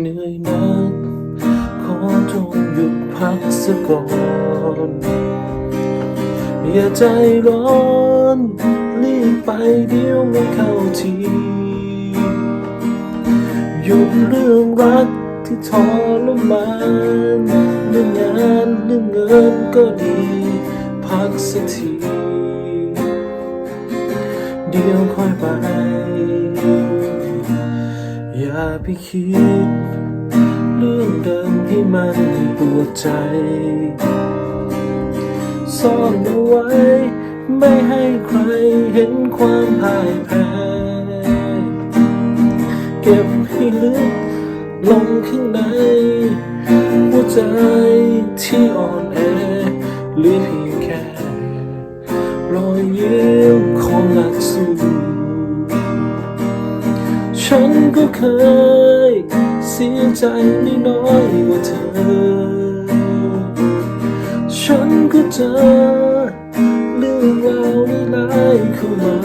เหนื่อยนักขอจงหยุดพักสักก่อน อย่าใจร้อน รีบไปเดี๋ยวไม่เข้าทีหยุดเรื่องรักที่ทรมานเรื่องงานเรื่องเงินก็ดี พักสักที เดี๋ยวค่อยไป อย่าไปคิด เรื่องเดิมที่มันปวดใจซ่อนเอาไว้ ไม่ให้ใครเห็นความพ่ายแพ้เก็บให้ลึกลงข้างใน หัวใจที่อ่อนแอหลือเพียงแค่รอยยิ้มของนัก ฉันก็เคย เสียใจไม่น้อยกว่าเธอ ฉันก็เจอเรื่องราวไม่ร้ายๆเข้ามา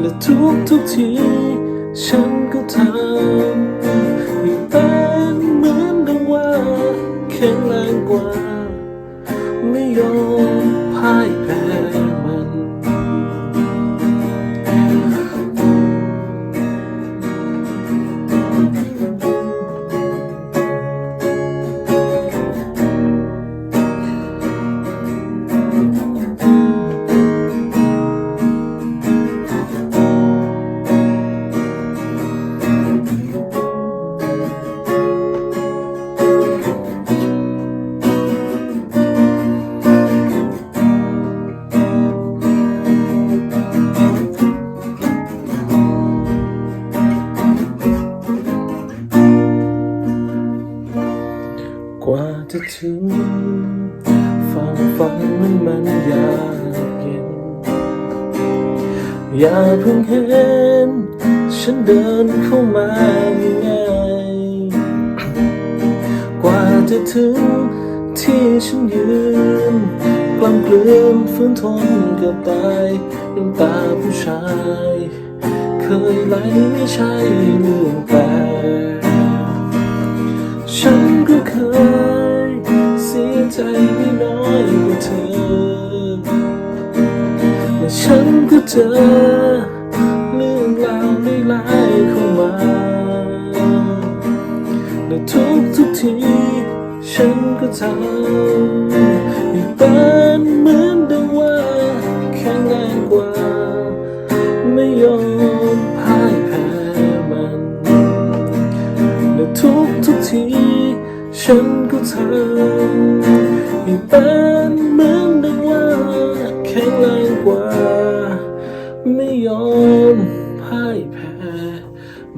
และทุกทุกๆที ฉันก็ทำให้เป็นเหมือนดังว่าแข็งแรงกว่า กว่าจะถึงฟังฟังมันมันยากเย็น อย่าเพิ่งเห็น ฉันเดินเข้ามาง่ายกว่าจะถึงที่ฉันยืนกล้ำกลืนฝืนทนกือบตายน้ำตาผู้ชาย เคยไหลไม่ใช่เรื่อง ธอ และฉันก็เจอเรื่องราวไม่ร้ายๆเข้ามาและทุกทุกทีฉันก็ทำให้เป็นเหมือนดังว่าแข็งแรงกว่า ไม่ยอมพ่ายแพ้มันและทุกทุกทีฉันก็ทำให้เป็น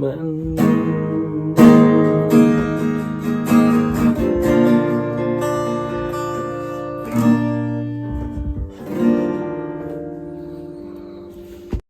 ไ